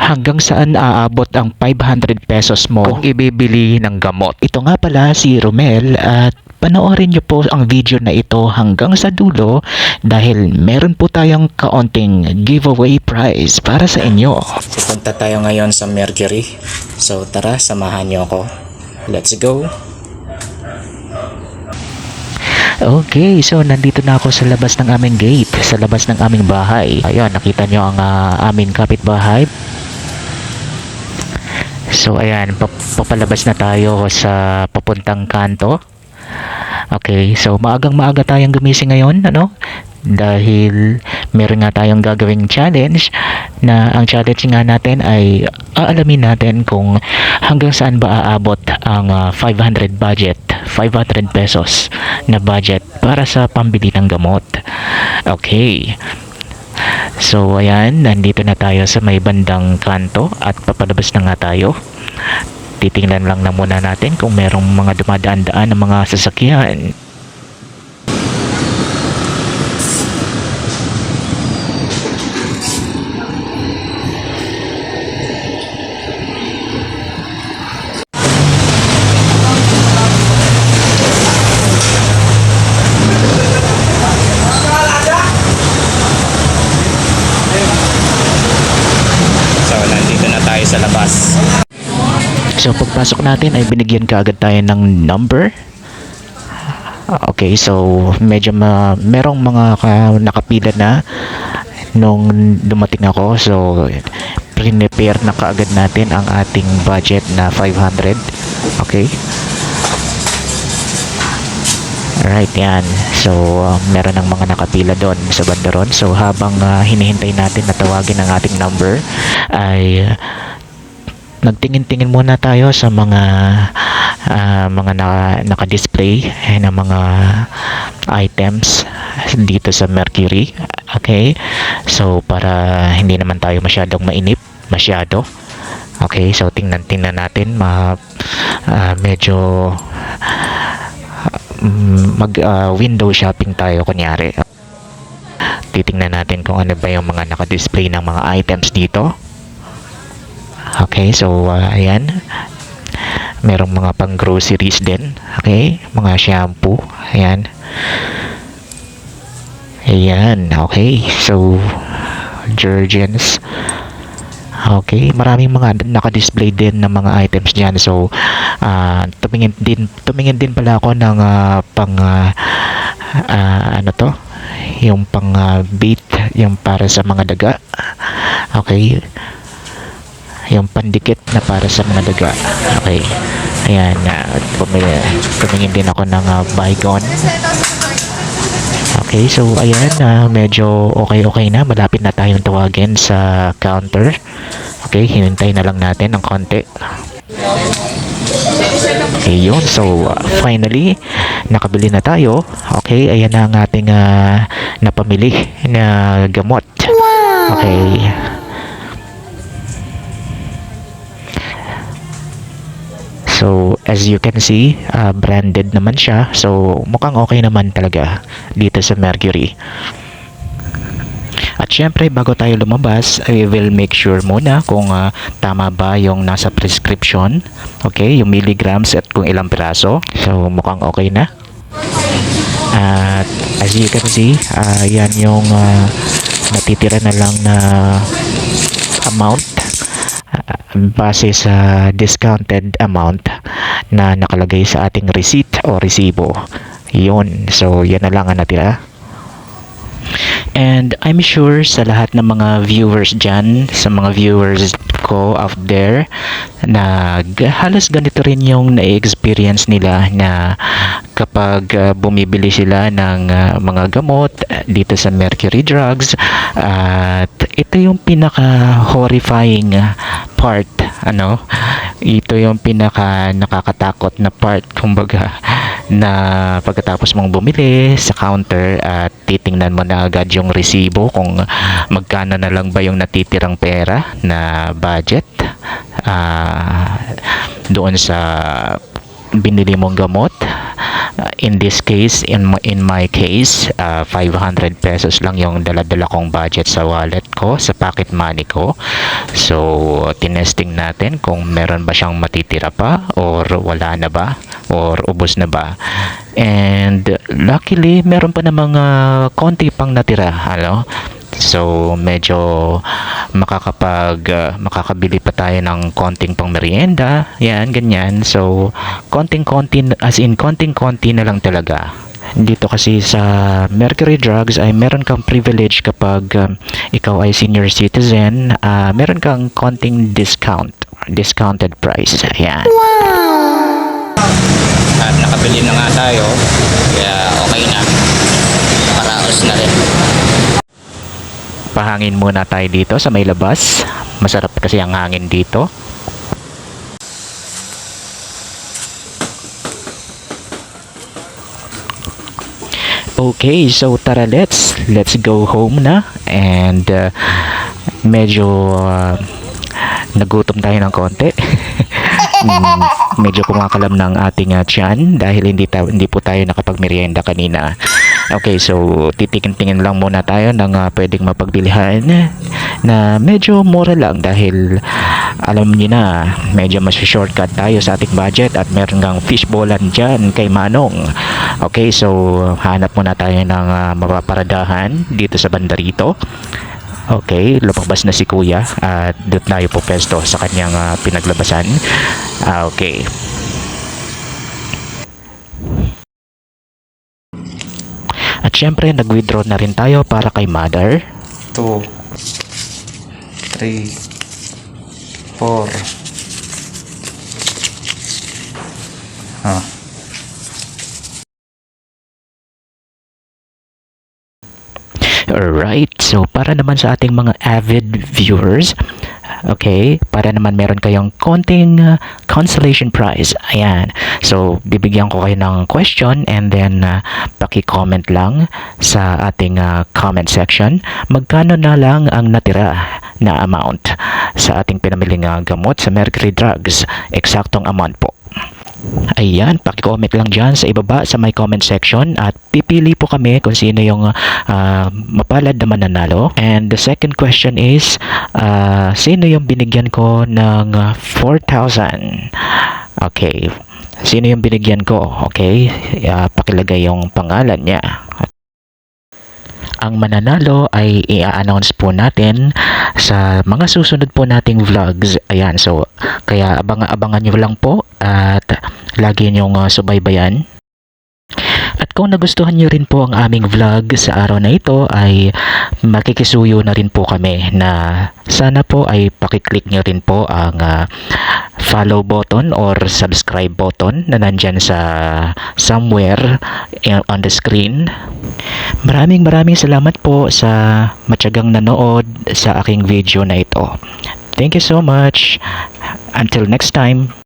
hanggang saan aabot ang 500 pesos mo kung ibibili ng gamot. Ito nga pala si Romel at panoorin niyo po ang video na ito hanggang sa dulo dahil meron po tayong kaunting giveaway prize para sa inyo. Pupunta tayo ngayon sa Mercury. So tara, samahan niyo ako. Let's go. Okay, so nandito na ako sa labas ng aming gate, sa labas ng aming bahay. Ayun, nakita nyo ang ah, aming kapitbahay. So ayan, pap- papalabas na tayo sa papuntang kanto. Okay, so maagang maaga tayong gumising ngayon, ano? Dahil meron nga tayong gagawing challenge na ang challenge nga natin ay aalamin natin kung hanggang saan ba aabot ang ah, 500 budget, 500 pesos na budget para sa pambili ng gamot. Okay. So ayan, nandito na tayo sa may bandang kanto at papalabas na nga tayo. Titingnan lang na muna natin kung merong mga dumadaan-daan ng mga sasakyan. So pagpasok natin ay binigyan kaagad tayo ng number. Okay, so medyo ma merong mga ka, nakapila na nung dumating ako. So prepare na kaagad natin ang ating budget na 500. Okay? Alright, yan. So, uh, meron ng mga nakapila doon sa bandaron. So, habang uh, hinihintay natin na tawagin ang ating number, ay uh, nagtingin-tingin muna tayo sa mga ah, mga naka, naka-display eh, na mga items dito sa Mercury. Okay? So, para hindi naman tayo masyadong mainip, masyado. Okay, so tingnan-tingnan natin ma ah, medyo mm, mag ah, window shopping tayo kunyari. Titingnan natin kung ano ba yung mga naka-display ng mga items dito. Okay, so uh, ayan. Merong mga pang groceries din. Okay, mga shampoo. Ayan. Ayan, okay. So, detergents. Okay, maraming mga naka-display din ng mga items diyan. So, ah, tumingin din tumingin din pala ako ng ah, pang ah, ah, ano to? Yung pang ah, bait, yung para sa mga daga. Okay yung pandikit na para sa mga daga. Okay. Ayan, uh, pumili, tumingin din ako ng uh, bygone. Okay, so ayan, uh, medyo okay-okay na. Malapit na tayong tawagin sa counter. Okay, hinintay na lang natin ng konti. Okay, yun. So, uh, finally, nakabili na tayo. Okay, ayan na ang ating uh, napamili na gamot. Okay. So, as you can see, uh, branded naman siya. So, mukhang okay naman talaga dito sa Mercury. At syempre, bago tayo lumabas, I will make sure muna kung uh, tama ba yung nasa prescription. Okay, yung milligrams at kung ilang piraso. So, mukhang okay na. At as you can see, uh, yan yung uh, natitira na lang na amount base sa discounted amount na nakalagay sa ating receipt o resibo. Yun. So, yan na lang ang natira. And I'm sure sa lahat ng mga viewers dyan, sa mga viewers ko out there, na halos ganito rin yung na-experience nila na kapag uh, bumibili sila ng uh, mga gamot uh, dito sa Mercury Drugs at ito yung pinaka horrifying part ano? Ito yung pinaka nakakatakot na part kumbaga na pagkatapos mong bumili sa counter at titingnan mo na agad yung resibo kung magkano na lang ba yung natitirang pera na budget ah, doon sa binili mong gamot Uh, in this case, in my, in my case, uh, 500 pesos lang yung dala-dala kong budget sa wallet ko, sa pocket money ko. So, tinesting natin kung meron ba siyang matitira pa or wala na ba or ubos na ba. And luckily, meron pa na mga konti pang natira, ano? So, medyo makakapag uh, makakabili pa tayo ng konting pang merienda. Yan, ganyan. So, konting-konti as in konting-konti na lang talaga. Dito kasi sa Mercury Drugs ay meron kang privilege kapag um, ikaw ay senior citizen, ah, meron kang konting discount, discounted price. Ayan. At nakabili na nga tayo. Kaya okay na. Paraos na rin. Pahangin muna tayo dito sa may labas. Masarap kasi ang hangin dito. Okay, so tara let's let's go home na and uh, medyo uh, nagutom tayo ng konti. Mm, medyo kumakalam ng ating uh, tiyan dahil hindi ta- hindi po tayo nakapagmerienda kanina. Okay, so titingin-tingin lang muna tayo ng uh, pwedeng mapagbilihan na medyo mura lang dahil alam niyo na medyo mas shortcut tayo sa ating budget at meron kang fishballan dyan kay Manong. Okay, so hanap muna tayo ng uh, mapaparadahan dito sa banda rito. Okay, lumabas na si Kuya at doon tayo po pesto sa kanyang ah, pinaglabasan. Ah, okay. At syempre, nag-withdraw na rin tayo para kay Mother. 2 3 4 Alright, so para naman sa ating mga avid viewers, okay, para naman meron kayong konting uh, consolation prize. Ayan. So, bibigyan ko kayo ng question and then uh, paki-comment lang sa ating uh, comment section. Magkano na lang ang natira na amount sa ating pinamiling uh, gamot sa Mercury Drugs? Eksaktong amount po. Ayan, paki-comment lang dyan sa ibaba sa my comment section at pipili po kami kung sino yung ah, mapalad na mananalo. And the second question is, ah, sino yung binigyan ko ng ah, 4,000? Okay, sino yung binigyan ko? Okay, Ah, pakilagay yung pangalan niya. Ang mananalo ay i-announce po natin sa mga susunod po nating vlogs. Ayan, so kaya abang-abangan nyo lang po at lagi nyong uh, subaybayan. At kung nagustuhan nyo rin po ang aming vlog sa araw na ito ay makikisuyo na rin po kami na sana po ay pakiclick nyo rin po ang uh, follow button or subscribe button na nandyan sa somewhere in- on the screen. Maraming maraming salamat po sa matyagang nanood sa aking video na ito. Thank you so much. Until next time.